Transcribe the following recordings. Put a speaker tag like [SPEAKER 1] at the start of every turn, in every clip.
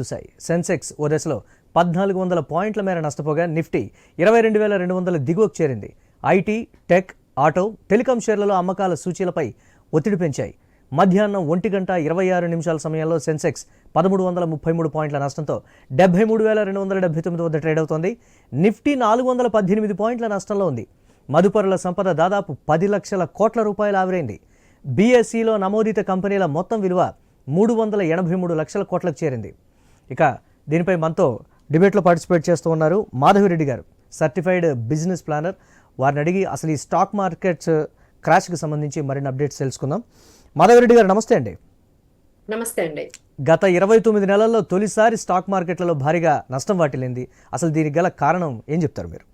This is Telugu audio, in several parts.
[SPEAKER 1] చూశాయి. సెన్సెక్స్ ఓ దశలో పద్నాలుగు వందల పాయింట్ల మేర నష్టపోగా నిఫ్టీ ఇరవై రెండు వేల రెండు వందల దిగువకు చేరింది. ఐటీ టెక్ ఆటో టెలికాం షేర్లలో అమ్మకాల సూచీలపై ఒత్తిడి పెంచాయి. మధ్యాహ్నం ఒంటి గంట ఇరవై ఆరు నిమిషాల సమయంలో సెన్సెక్స్ పదమూడు వందల ముప్పై మూడు పాయింట్ల నష్టంతో డెబ్బై మూడు వేల రెండు వందల డెబ్బై తొమ్మిది వద్ద ట్రేడ్ అవుతోంది. నిఫ్టీ నాలుగు వందల పద్దెనిమిది పాయింట్ల నష్టంలో ఉంది. మదుపరుల సంపద దాదాపు పది లక్షల కోట్ల రూపాయలు ఆవిరైంది. బీఎస్సీలో నమోదిత కంపెనీల మొత్తం విలువ మూడు వందల ఎనభై మూడు లక్షల కోట్లకు చేరింది. ఇక దీనిపై మనతో డిబేట్లో పార్టిసిపేట్ చేస్తూ ఉన్నారు మాధవిరెడ్డి గారు సర్టిఫైడ్ బిజినెస్ ప్లానర్ వారిని అడిగి అసలు ఈ స్టాక్ మార్కెట్స్ క్రాష్కి సంబంధించి మరిన్ని అప్డేట్స్ తెలుసుకుందాం. మాధవిరెడ్డి గారు నమస్తే అండి.
[SPEAKER 2] నమస్తే అండి.
[SPEAKER 1] గత ఇరవై తొమ్మిది నెలల్లో తొలిసారి స్టాక్ మార్కెట్లలో భారీగా నష్టం వాటిల్లింది. అసలు దీనికి గల కారణం ఏం చెప్తారు మీరు?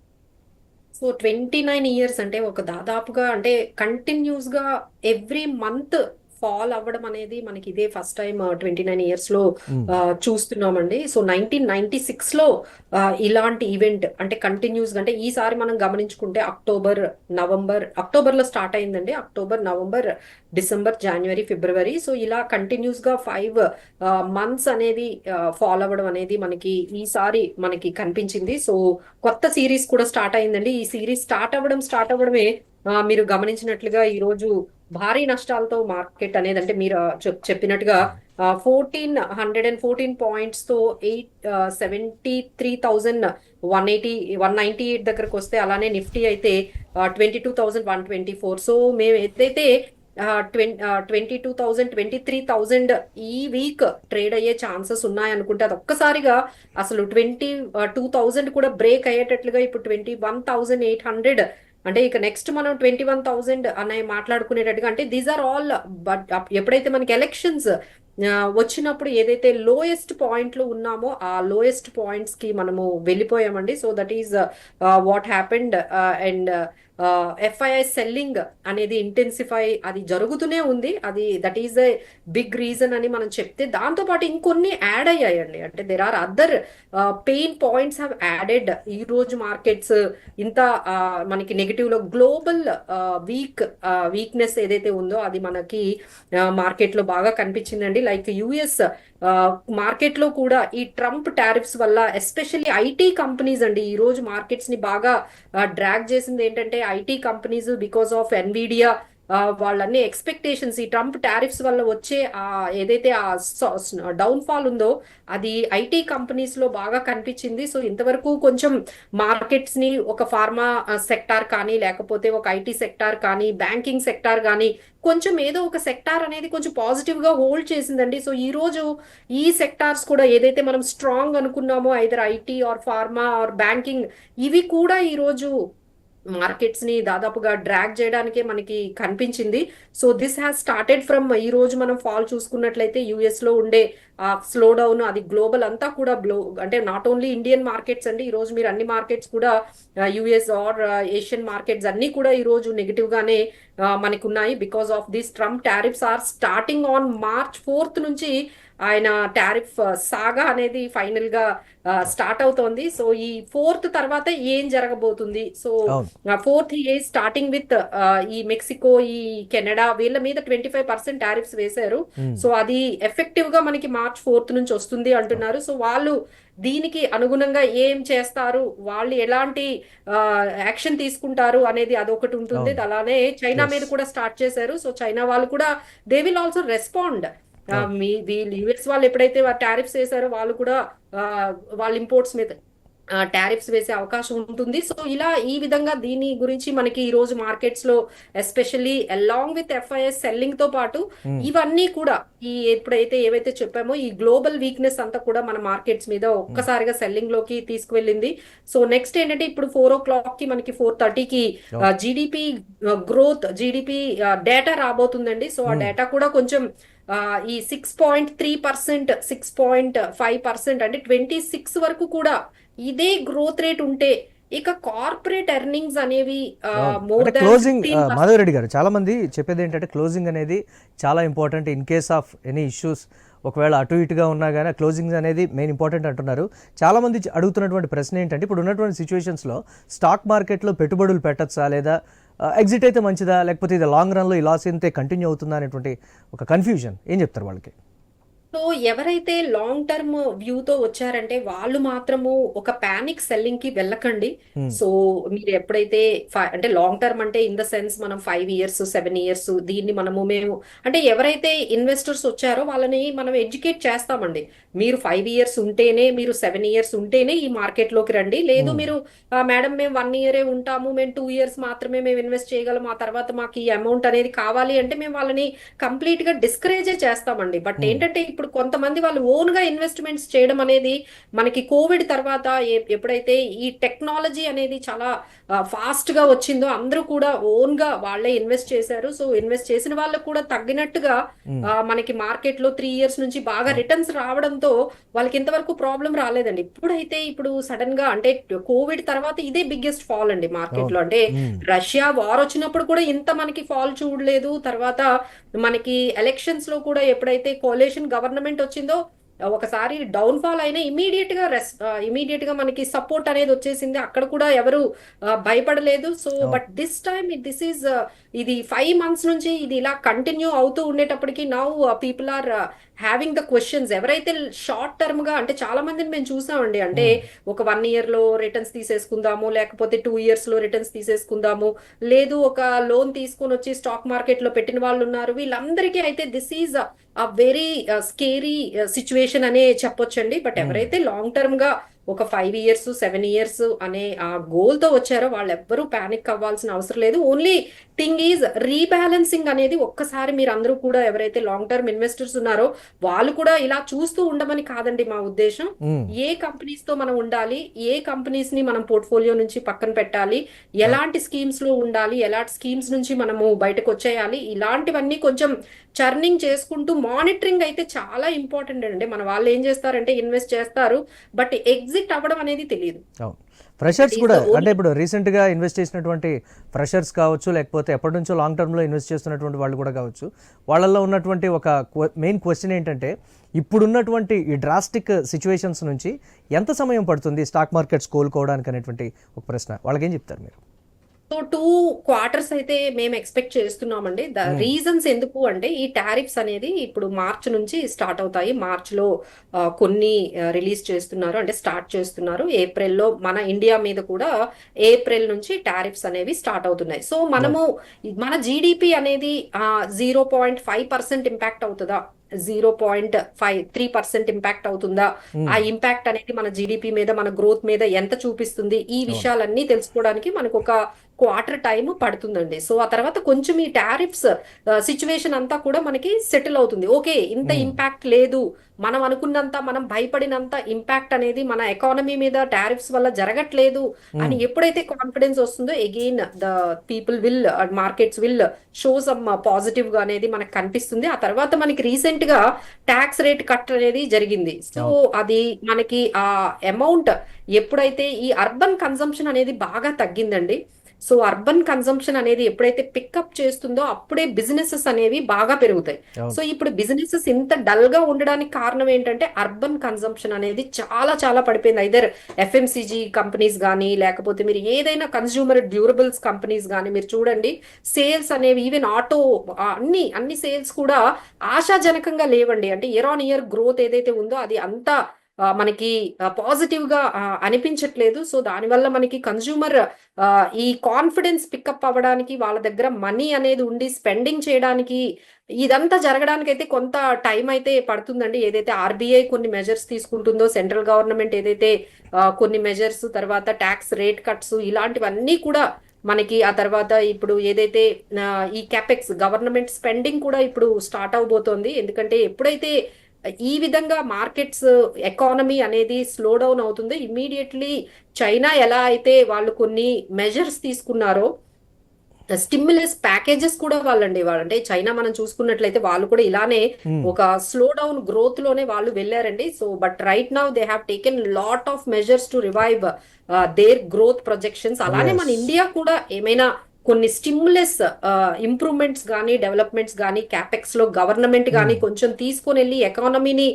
[SPEAKER 2] సో ట్వంటీ నైన్ ఇయర్స్ అంటే ఒక దాదాపుగా అంటే కంటిన్యూస్గా ఎవ్రీ మంత్ ఫాల్ అవ్వడం అనేది మనకి ఇదే ఫస్ట్ టైం ట్వంటీ నైన్ ఇయర్స్లో ఆ, చూస్తున్నామండి. సో నైన్టీన్ నైన్టీ సిక్స్లో ఆ, ఇలాంటి ఈవెంట్ అంటే కంటిన్యూస్గా అంటే ఈసారి మనం గమనించుకుంటే అక్టోబర్ నవంబర్ అక్టోబర్లో స్టార్ట్ అయిందండి. October November December January February so ఇలా కంటిన్యూస్గా ఫైవ్ మంత్స్ అనేది ఫాలో అవ్వడం అనేది మనకి ఈసారి మనకి కనిపించింది. సో కొత్త సిరీస్ కూడా స్టార్ట్ అయిందండి. ఈ సిరీస్ స్టార్ట్ అవ్వడం స్టార్ట్ అవ్వడమే మీరు గమనించినట్లుగా ఈ రోజు భారీ నష్టాలతో మార్కెట్ అనేది అంటే మీరు చెప్- చెప్పినట్టుగా fourteen hundred and fourteen పాయింట్స్తో eight seventy three thousand one eighty one ninety eight దగ్గరకు వస్తే అలానే నిఫ్టీ అయితే twenty two thousand one twenty four so మేము ఏదైతే twenty two thousand twenty three thousand ఈ వీక్ ట్రేడ్ అయ్యే ఛాన్సెస్ ఉన్నాయనుకుంటే అది ఒక్కసారిగా అసలు ట్వంటీ టూ థౌజండ్ కూడా బ్రేక్ అయ్యేటట్లుగా ఇప్పుడు twenty one thousand eight hundred అంటే ఇక నెక్స్ట్ మనం ట్వంటీ వన్ థౌజండ్ అనే మాట్లాడుకునేటట్టుగా అంటే దీస్ ఆర్ ఆల్ బట్ ఎప్పుడైతే మనకి ఎలక్షన్స్ వచ్చినప్పుడు ఏదైతే లోయెస్ట్ పాయింట్లో ఉన్నామో ఆ లోయెస్ట్ పాయింట్స్కి మనము వెళ్ళిపోయామండి. So that is what happened and FII selling అనేది ఇంటెన్సిఫై అది జరుగుతూనే ఉంది. అది that is a big reason అని మనం చెప్తే దాంతో పాటు ఇంకొన్ని యాడ్ అయ్యాయండి. అంటే there are other pain points have added ఈ రోజు మార్కెట్స్ ఇంత uh, మనకి నెగిటివ్లో గ్లోబల్ వీక్ వీక్నెస్ ఏదైతే ఉందో అది మనకి uh, మార్కెట్లో బాగా కనిపించిందండి. లైక్ యుఎస్ మార్కెట్లో కూడా ఈ ట్రంప్ టారిఫ్స్ వల్ల ఎస్పెషల్లీ ఐటీ కంపెనీస్ అండి ఈ రోజు మార్కెట్స్ని బాగా uh, డ్రాగ్ చేసింది ఏంటంటే IT companies because of Nvidia వాళ్ళన్ని expectations ఈ ట్రంప్ టారిఫ్స్ వల్ల వచ్చే ఆ ఏదైతే ఆ డౌన్ ఫాల్ ఉందో అది ఐటీ కంపెనీస్లో బాగా కనిపించింది. సో ఇంతవరకు కొంచెం మార్కెట్స్ని ఒక ఫార్మా సెక్టార్ కానీ లేకపోతే ఒక ఐటీ సెక్టార్ కానీ బ్యాంకింగ్ సెక్టార్ కానీ కొంచెం ఏదో ఒక సెక్టార్ అనేది కొంచెం పాజిటివ్గా హోల్డ్ చేసిందండి. సో ఈ రోజు ఈ సెక్టార్స్ కూడా ఏదైతే మనం స్ట్రాంగ్ అనుకున్నామో either IT or pharma or banking ఇవి కూడా ఈ రోజు మార్కెట్స్ని దాదాపుగా డ్రాగ్ చేయడానికే మనకి కనిపించింది. So this has started from ఈ రోజు మనం ఫాల్ చూసుకున్నట్లయితే యుఎస్లో ఉండే ఆ స్లో డౌన్ అది గ్లోబల్ అంతా కూడా బ్లో అంటే నాట్ ఓన్లీ ఇండియన్ మార్కెట్స్ అండి ఈ రోజు మీరు అన్ని మార్కెట్స్ కూడా యుఎస్ ఆర్ ఏషియన్ మార్కెట్స్ అన్ని కూడా ఈ రోజు నెగిటివ్ గానే మనకున్నాయి. ఉన్నాయి because of this Trump tariffs are starting on March fourth నుంచి ఆయన టారిఫ్ సాగా అనేది ఫైనల్గా స్టార్ట్ అవుతోంది సో ఈ ఫోర్త్ తర్వాత ఏం జరగబోతుంది సో. ఫోర్త్ ఏ స్టార్టింగ్ విత్ ఈ మెక్సికో ఈ కెనడా వీళ్ళ మీద ట్వంటీ ఫైవ్ పర్సెంట్ టారిఫ్స్ వేశారు
[SPEAKER 1] Hmm.
[SPEAKER 2] సో అది ఎఫెక్టివ్గా మనకి మార్చ్ ఫోర్త్ నుంచి వస్తుంది అంటున్నారు సో వాళ్ళు దీనికి అనుగుణంగా ఏం చేస్తారు వాళ్ళు ఎలాంటి యాక్షన్ తీసుకుంటారు అనేది అదొకటి ఉంటుంది. అలానే చైనా. మీద కూడా స్టార్ట్ చేశారు సో చైనా వాళ్ళు కూడా దే విల్ ఆల్సో రెస్పాండ్ మీ వీళ్ళు యుఎస్ వాళ్ళు ఎప్పుడైతే టారిఫ్స్ వేశారో వాళ్ళు కూడా వాళ్ళ ఇంపోర్ట్స్ మీద టారిఫ్స్ వేసే అవకాశం ఉంటుంది సో ఇలా ఈ విధంగా దీని గురించి మనకి ఈ రోజు మార్కెట్స్లో ఎస్పెషల్లీ అలాంగ్ విత్ ఎఫ్ఐఎస్ సెల్లింగ్తో పాటు. ఇవన్నీ కూడా ఈ ఎప్పుడైతే ఏవైతే చెప్పామో ఈ గ్లోబల్ వీక్నెస్ అంతా కూడా మన మార్కెట్స్ మీద ఒక్కసారిగా సెల్లింగ్లోకి తీసుకువెళ్ళింది సో నెక్స్ట్ ఏంటంటే ఇప్పుడు ఫోర్ ఓ క్లాక్కి మనకి ఫోర్ థర్టీకి. జీడిపి గ్రోత్ జీడిపి డేటా రాబోతుందండి సో ఆ. డేటా కూడా కొంచెం ఈ six point three percent six point five percent అంటే ట్వంటీ సిక్స్ వరకు కూడా ఇదే గ్రోత్ రేట్ ఉంటే ఇక కార్పొరేట్ ఎర్నింగ్స్ అనేవి
[SPEAKER 1] క్లోజింగ్ మాధవరెడ్డి గారు చాలా మంది చెప్పేది ఏంటంటే క్లోజింగ్ అనేది చాలా important in case of any issues ఒకవేళ అటు ఇటుగా ఉన్నా కానీ క్లోజింగ్ అనేది మెయిన్ ఇంపార్టెంట్ అంటున్నారు. చాలా మంది చ- అడుగుతున్నటువంటి ప్రశ్న ఏంటంటే ఇప్పుడు ఉన్నటువంటి సిచ్యువేషన్స్లో స్టాక్ మార్కెట్లో పెట్టుబడులు పెట్టచ్చా? లేదా ఎగ్జిట్ అయితే మంచిదా? లేకపోతే ఇది లాంగ్ రన్లో ఈ లాస్ ఇంతే కంటిన్యూ అవుతుందా అనేటువంటి ఒక కన్ఫ్యూజన్ ఏం చెప్తారు వాళ్ళకి?
[SPEAKER 2] సో ఎవరైతే లాంగ్ టర్మ్ వ్యూతో వచ్చారంటే వాళ్ళు మాత్రము ఒక పానిక్ సెల్లింగ్కి వెళ్ళకండి
[SPEAKER 1] Hmm.
[SPEAKER 2] సో మీరు ఎప్పుడైతే అంటే లాంగ్ టర్మ్ అంటే ఇన్ ద సెన్స్ మనం ఫైవ్ ఇయర్స్ సెవెన్ ఇయర్స్ దీన్ని మనము మేము అంటే ఎవరైతే ఇన్వెస్టర్స్ వచ్చారో వాళ్ళని మనం ఎడ్యుకేట్ చేస్తామండి మీరు ఫైవ్ ఇయర్స్ ఉంటేనే మీరు సెవెన్ ఇయర్స్ ఉంటేనే ఈ మార్కెట్లోకి రండి లేదు
[SPEAKER 1] Hmm.
[SPEAKER 2] మీరు మేడం మేము వన్ ఇయరే ఉంటాము మేము టూ ఇయర్స్ మాత్రమే మేము ఇన్వెస్ట్ చేయగలం ఆ తర్వాత మాకు ఈ అమౌంట్ అనేది కావాలి అంటే మేము వాళ్ళని కంప్లీట్గా డిస్కరేజే చేస్తామండి బట్
[SPEAKER 1] Hmm.
[SPEAKER 2] ఏంటంటే ఇప్పుడు కొంతమంది వాళ్ళు ఓన్గా ఇన్వెస్ట్మెంట్స్ చేయడం అనేది మనకి కోవిడ్ తర్వాత ఎప్పుడైతే ఈ టెక్నాలజీ అనేది చాలా ఫాస్ట్గా వచ్చిందో అందరూ కూడా ఓన్గా వాళ్ళే ఇన్వెస్ట్ చేశారు. సో ఇన్వెస్ట్ చేసిన వాళ్ళకు కూడా తగ్గినట్టుగా మనకి మార్కెట్లో త్రీ ఇయర్స్ నుంచి బాగా రిటర్న్స్ రావడంతో వాళ్ళకి ఇంతవరకు ప్రాబ్లం రాలేదండి. ఇప్పుడైతే ఇప్పుడు సడన్గా అంటే కోవిడ్ తర్వాత ఇదే బిగ్గెస్ట్ ఫాల్ అండి మార్కెట్లో అంటే. రష్యా వార్ వచ్చినప్పుడు కూడా ఇంత మనకి ఫాల్ చూడలేదు. తర్వాత మనకి ఎలక్షన్స్లో కూడా ఎప్పుడైతే కోలేషన్ గవర్నమెంట్ వచ్చిందో ఒకసారి డౌన్ ఫాల్ అయినా ఇమీడియట్గా రెస్ ఇమీడియట్గా మనకి సపోర్ట్ అనేది వచ్చేసింది. అక్కడ కూడా ఎవరు భయపడలేదు. So. But this time this is ఇది ఫైవ్ మంత్స్ నుంచి ఇది ఇలా కంటిన్యూ అవుతూ ఉండేటప్పటికి now people are having the questions ఎవరైతే షార్ట్ టర్మ్గా అంటే చాలా మందిని మేము చూసామండి. అంటే ఒక వన్ ఇయర్లో రిటర్న్స్ తీసేసుకుందాము లేకపోతే టూ ఇయర్స్లో రిటర్న్స్ తీసేసుకుందాము. లేదు ఒక లోన్ తీసుకొని వచ్చి స్టాక్ మార్కెట్లో పెట్టిన వాళ్ళు ఉన్నారు. వీళ్ళందరికీ అయితే this is a very scary situation అనే చెప్పొచ్చండి బట్. ఎవరైతే లాంగ్ టర్మ్గా ఒక ఫైవ్ ఇయర్స్ సెవెన్ ఇయర్స్ అనే ఆ గోల్తో వచ్చారో వాళ్ళు ఎవ్వరూ పానిక్ అవ్వాల్సిన అవసరం లేదు. ఓన్లీ థింగ్ ఈజ్ రీబ్యాలెన్సింగ్ అనేది ఒక్కసారి మీరు అందరూ కూడా ఎవరైతే లాంగ్ టర్మ్ ఇన్వెస్టర్స్ ఉన్నారో వాళ్ళు కూడా ఇలా చూస్తూ ఉండమని కాదండి మా ఉద్దేశం. ఏ కంపెనీస్తో మనం ఉండాలి ఏ కంపెనీస్ని మనం పోర్ట్ఫోలియో నుంచి పక్కన పెట్టాలి ఎలాంటి స్కీమ్స్లో ఉండాలి ఎలాంటి స్కీమ్స్ నుంచి మనము బయటకు వచ్చేయాలి ఇలాంటివన్నీ కొంచెం చర్నింగ్ చేసుకుంటూ మానిటరింగ్ అయితే చాలా ఇంపార్టెంట్ అండి. మన వాళ్ళు ఏం చేస్తారంటే ఇన్వెస్ట్ చేస్తారు బట్ ఎగ్జిట్ అవ్వడం అనేది తెలియదు.
[SPEAKER 1] ఫ్రెషర్స్ కూడా అంటే ఇప్పుడు రీసెంట్గా ఇన్వెస్ట్ చేసినటువంటి ఫ్రెషర్స్ కావచ్చు లేకపోతే ఎప్పటి నుంచో లాంగ్ టర్మ్లో ఇన్వెస్ట్ చేస్తున్నటువంటి వాళ్ళు కూడా కావచ్చు వాళ్ళల్లో ఉన్నటువంటి ఒక మెయిన్ క్వశ్చన్ ఏంటంటే ఇప్పుడున్నటువంటి ఈ డ్రాస్టిక్ సిచ్యువేషన్స్ నుంచి ఎంత సమయం పడుతుంది స్టాక్ మార్కెట్స్ కోలుకోవడానికి అనేటువంటి ఒక ప్రశ్న. వాళ్ళకి ఏం చెప్తారు మీరు?
[SPEAKER 2] సో టూ క్వార్టర్స్ అయితే మేము ఎక్స్పెక్ట్ చేస్తున్నామండి. The
[SPEAKER 1] Hmm.
[SPEAKER 2] రీజన్స్ ఎందుకు అంటే ఈ టారిఫ్స్ అనేది ఇప్పుడు మార్చ్ నుంచి స్టార్ట్ అవుతాయి. మార్చ్లో ఆ, కొన్ని రిలీజ్ చేస్తున్నారు. అంటే స్టార్ట్ చేస్తున్నారు. ఏప్రిల్లో మన ఇండియా మీద కూడా ఏప్రిల్ నుంచి టారిఫ్స్ అనేవి స్టార్ట్ అవుతున్నాయి. సో మనము మన జీడిపి అనేది zero point five percent impact అవుతుందా? Zero point five three percent impact అవుతుందా?
[SPEAKER 1] మ్మ్.
[SPEAKER 2] ఆ ఇంపాక్ట్ అనేది మన జీడిపి మీద మన గ్రోత్ మీద ఎంత చూపిస్తుంది? ఈ విషయాలన్నీ తెలుసుకోవడానికి మనకు ఒక క్వార్టర్ టైం పడుతుందండి. సో ఆ తర్వాత కొంచెం ఈ టారిఫ్స్ సిచ్యువేషన్ అంతా కూడా మనకి సెటిల్ అవుతుంది. ఓకే ఇంత. ఇంపాక్ట్ లేదు. మనం అనుకున్నంత మనం భయపడినంత ఇంపాక్ట్ అనేది మన ఎకానమీ మీద టారిఫ్స్ వల్ల జరగట్లేదు అని ఎప్పుడైతే కాన్ఫిడెన్స్ వస్తుందో again the people will markets will show some పాజిటివ్గా అనేది మనకు కనిపిస్తుంది. ఆ తర్వాత మనకి రీసెంట్గా ట్యాక్స్ రేట్ కట్ అనేది జరిగింది. సో అది మనకి ఆ అమౌంట్ ఎప్పుడైతే ఈ అర్బన్ కన్సంప్షన్ అనేది బాగా తగ్గిందండి సో అర్బన్ కన్సంప్షన్ అనేది ఎప్పుడైతే పికప్ చేస్తుందో అప్పుడే బిజినెసెస్ అనేవి బాగా పెరుగుతాయి. సో ఇప్పుడు బిజినెసెస్ ఇంత డల్గా ఉండడానికి కారణం ఏంటంటే అర్బన్ కన్సంప్షన్ అనేది చాలా చాలా పడిపోయింది. ఐదర్ ఎఫ్ఎంసీజీ కంపెనీస్ కానీ లేకపోతే మీరు ఏదైనా కన్స్యూమర్ డ్యూరబుల్స్ కంపెనీస్ కానీ మీరు చూడండి సేల్స్ అనేవి ఈవెన్ ఆటో అన్ని అన్ని సేల్స్ కూడా ఆశాజనకంగా లేవండి. అంటే ఇయర్ ఆన్ ఇయర్ గ్రోత్ ఏదైతే ఉందో అది అంత మనకి పాజిటివ్గా అనిపించట్లేదు. సో దానివల్ల మనకి కన్జ్యూమర్ ఈ కాన్ఫిడెన్స్ పికప్ అవ్వడానికి వాళ్ళ దగ్గర మనీ అనేది ఉండి స్పెండింగ్ చేయడానికి ఇదంతా జరగడానికి అయితే కొంత టైం అయితే పడుతుందండి. ఏదైతే ఆర్బీఐ కొన్ని మెజర్స్ తీసుకుంటుందో సెంట్రల్ గవర్నమెంట్ ఏదైతే కొన్ని మెజర్స్ తర్వాత ట్యాక్స్ రేట్ కట్స్ ఇలాంటివన్నీ కూడా మనకి ఆ తర్వాత ఇప్పుడు ఏదైతే ఈ క్యాపెక్స్ గవర్నమెంట్ స్పెండింగ్ కూడా ఇప్పుడు స్టార్ట్ అవబోతోంది. ఎందుకంటే ఎప్పుడైతే ఈ విధంగా మార్కెట్స్ ఎకానమీ అనేది స్లో డౌన్ అవుతుందో ఇమ్మీడియట్లీ చైనా ఎలా అయితే వాళ్ళు కొన్ని మెజర్స్ తీసుకున్నారో స్టిమ్యులస్ ప్యాకేజెస్ కూడా వాళ్ళండి వాళ్ళు అంటే చైనా మనం చూసుకున్నట్లయితే వాళ్ళు కూడా ఇలానే
[SPEAKER 1] Hmm.
[SPEAKER 2] ఒక స్లో డౌన్ గ్రోత్లోనే వాళ్ళు వెళ్ళారండి so but right now they have taken lot of measures to revive their growth projections అలానే మన. ఇండియా కూడా ఏమైనా కొన్ని స్టిమ్యులస్ ఇంప్రూవ్మెంట్స్ కానీ డెవలప్మెంట్స్ కానీ క్యాపెక్స్లో గవర్నమెంట్ కానీ కొంచెం తీసుకొని వెళ్ళి ఎకానమీని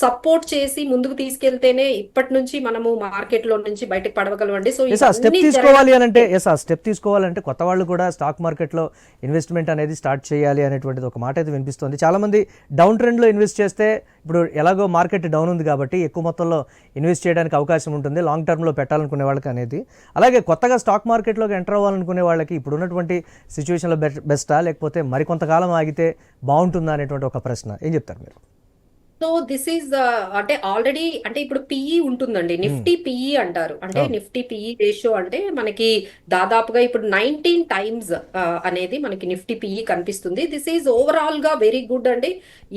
[SPEAKER 2] సపోర్ట్ చేసి ముందుకు తీసుకెళ్తేనే ఇప్పటి నుంచి మనము మార్కెట్లో నుంచి బయటకు పడవగలమండి సో
[SPEAKER 1] స్టెప్ తీసుకోవాలి అని అంటే ఎస్ ఆ స్టెప్ తీసుకోవాలంటే కొత్త వాళ్ళు కూడా స్టాక్ మార్కెట్లో ఇన్వెస్ట్మెంట్ అనేది స్టార్ట్ చేయాలి అనేటువంటిది ఒక మాట అయితే వినిపిస్తుంది. చాలామంది డౌన్ ట్రెండ్లో ఇన్వెస్ట్ చేస్తే ఇప్పుడు ఎలాగో మార్కెట్ డౌన్ ఉంది కాబట్టి ఎక్కువ మొత్తంలో ఇన్వెస్ట్ చేయడానికి అవకాశం ఉంటుంది. లాంగ్ టర్మ్లో పెట్టాలనుకునే వాళ్ళకి అనేది. అలాగే కొత్తగా స్టాక్ మార్కెట్లోకి ఎంటర్ అవ్వాలనుకునే వాళ్ళకి ఇప్పుడు ఉన్నటువంటి సిచ్యువేషన్లో బెస్టా లేకపోతే మరికొంతకాలం ఆగితే బాగుంటుందా అనేటువంటి ఒక ప్రశ్న. ఏం చెప్తారు మీరు?
[SPEAKER 2] సో దిస్ ఈజ్ అంటే ఆల్రెడీ అంటే ఇప్పుడు పిఈ ఉంటుందండి. నిఫ్టీ పిఈ అంటారు. అంటే. నిఫ్టీ పిఈ రేషియో అంటే మనకి దాదాపుగా ఇప్పుడు నైన్టీన్ టైమ్స్ అనేది మనకి నిఫ్టీ పిఈ కనిపిస్తుంది. దిస్ ఈజ్ ఓవరాల్గా వెరీ గుడ్ అండి.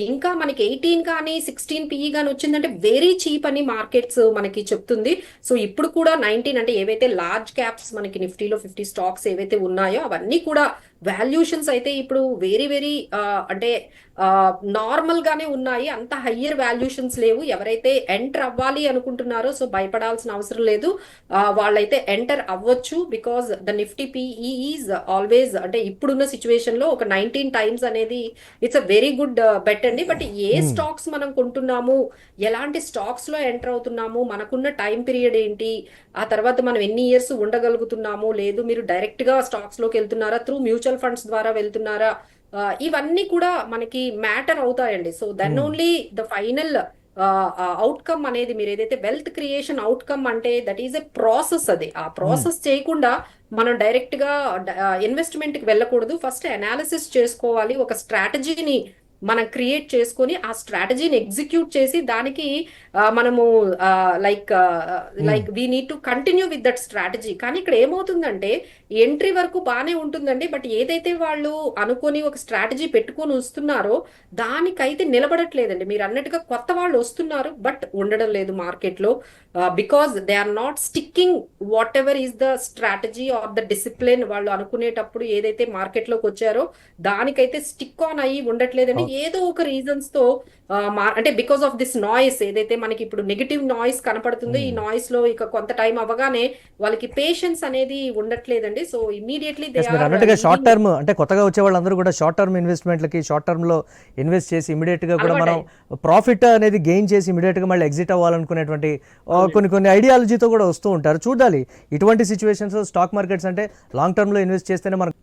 [SPEAKER 2] ఇంకా మనకి ఎయిటీన్ కానీ సిక్స్టీన్ పిఈ కానీ వచ్చిందంటే వెరీ చీప్ అని మార్కెట్స్ మనకి చెప్తుంది. సో ఇప్పుడు కూడా నైన్టీన్ అంటే ఏవైతే లార్జ్ క్యాప్స్ మనకి నిఫ్టీలో ఫిఫ్టీ స్టాక్స్ ఏవైతే ఉన్నాయో అవన్నీ కూడా వాల్యూషన్స్ అయితే ఇప్పుడు వెరీ వెరీ అంటే నార్మల్ గానే ఉన్నాయి. అంత హయ్యర్ వాల్యూషన్స్ లేవు. ఎవరైతే ఎంటర్ అవ్వాలి అనుకుంటున్నారో సో భయపడాల్సిన అవసరం లేదు. వాళ్ళైతే ఎంటర్ అవ్వచ్చు because the Nifty PE is always అంటే ఇప్పుడున్న సిచ్యువేషన్లో ఒక నైన్టీన్ టైమ్స్ అనేది it's a very good bet అండి. బట్ ఏ స్టాక్స్ మనం కొంటున్నాము? ఎలాంటి స్టాక్స్లో ఎంటర్ అవుతున్నాము? మనకున్న టైం పీరియడ్ ఏంటి? ఆ తర్వాత మనం ఎన్ని ఇయర్స్ ఉండగలుగుతున్నాము? లేదు మీరు డైరెక్ట్గా స్టాక్స్లోకి వెళ్తున్నారా? త్రూ మ్యూచువల్ ఫండ్స్ ద్వారా వెళ్తున్నారా? ఇవన్నీ కూడా మనకి మ్యాటర్ అవుతాయండి. So then only the final outcome అనేది మీరు ఏదైతే వెల్త్ క్రియేషన్ అవుట్కమ్ అంటే దట్ ఈస్ ఎ ప్రాసెస్ అది. ఆ ప్రాసెస్ చేయకుండా మనం డైరెక్ట్గా ఇన్వెస్ట్మెంట్కి వెళ్ళకూడదు. ఫస్ట్ అనాలిసిస్ చేసుకోవాలి. ఒక స్ట్రాటజీని మనం క్రియేట్ చేసుకొని ఆ స్ట్రాటజీని ఎగ్జిక్యూట్ చేసి దానికి మనము like like we need to continue with that strategy కానీ ఇక్కడ ఏమవుతుందంటే ఎంట్రీ వరకు బాగానే ఉంటుందండి బట్ ఏదైతే వాళ్ళు అనుకొని ఒక స్ట్రాటజీ పెట్టుకొని వస్తున్నారో దానికైతే నిలబడట్లేదండి. మీరు అన్నట్టుగా కొత్త వాళ్ళు వస్తున్నారు బట్ ఉండడం లేదు మార్కెట్లో because they are not sticking whatever is the strategy or the discipline వాళ్ళు అనుకునేటప్పుడు ఏదైతే మార్కెట్లోకి వచ్చారో దానికైతే స్టిక్ ఆన్ అయ్యి ఉండట్లేదండి. ఏదో ఒక రీజన్స్తో అంటే బికాస్ ఆఫ్ దిస్ నాయిస్ ఏదైతే మనకి ఇప్పుడు నెగిటివ్ నాయిస్ కనపడుతుందో. ఈ నాయిస్లో ఇక కొంత టైం అవ్వగానే వాళ్ళకి పేషెన్స్ అనేది ఉండట్లేదండి. సో ఇమీడియట్లీ
[SPEAKER 1] అన్నట్టుగా షార్ట్ టర్మ్ అంటే కొత్తగా వచ్చే వాళ్ళందరూ కూడా షార్ట్ టర్మ్ ఇన్వెస్ట్మెంట్లకి షార్ట్ టర్మ్లో ఇన్వెస్ట్ చేసి ఇమీడియట్గా కూడా మనం ప్రాఫిట్ అనేది గెయిన్ చేసి ఇమీడియట్గా మళ్ళీ ఎగ్జిట్ అవ్వాలనుకునేటువంటి కొన్ని కొన్ని ఐడియాలజీతో కూడా వస్తూ ఉంటారు. చూడాలి ఇటువంటి సిచ్యువేషన్స్ స్టాక్ మార్కెట్స్ అంటే లాంగ్ టర్మ్లో ఇన్వెస్ట్ చేస్తేనే మనకు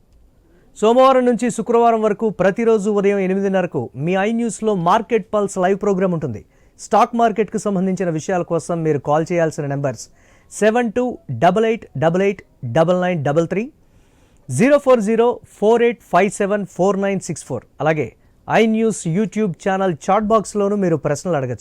[SPEAKER 1] సోమవారం నుంచి శుక్రవారం వరకు ప్రతిరోజు ఉదయం ఎనిమిదిన్నరకు మీ ఐ న్యూస్లో మార్కెట్ పల్స్ లైవ్ ప్రోగ్రామ్ ఉంటుంది. స్టాక్ మార్కెట్కు సంబంధించిన విషయాల కోసం మీరు కాల్ చేయాల్సిన numbers seven two double eight double eight double nine double three zero four zero four eight five seven four nine six four. అలాగే I news YouTube channel chat బాక్స్లోనూ మీరు ప్రశ్నలు అడగచ్చు.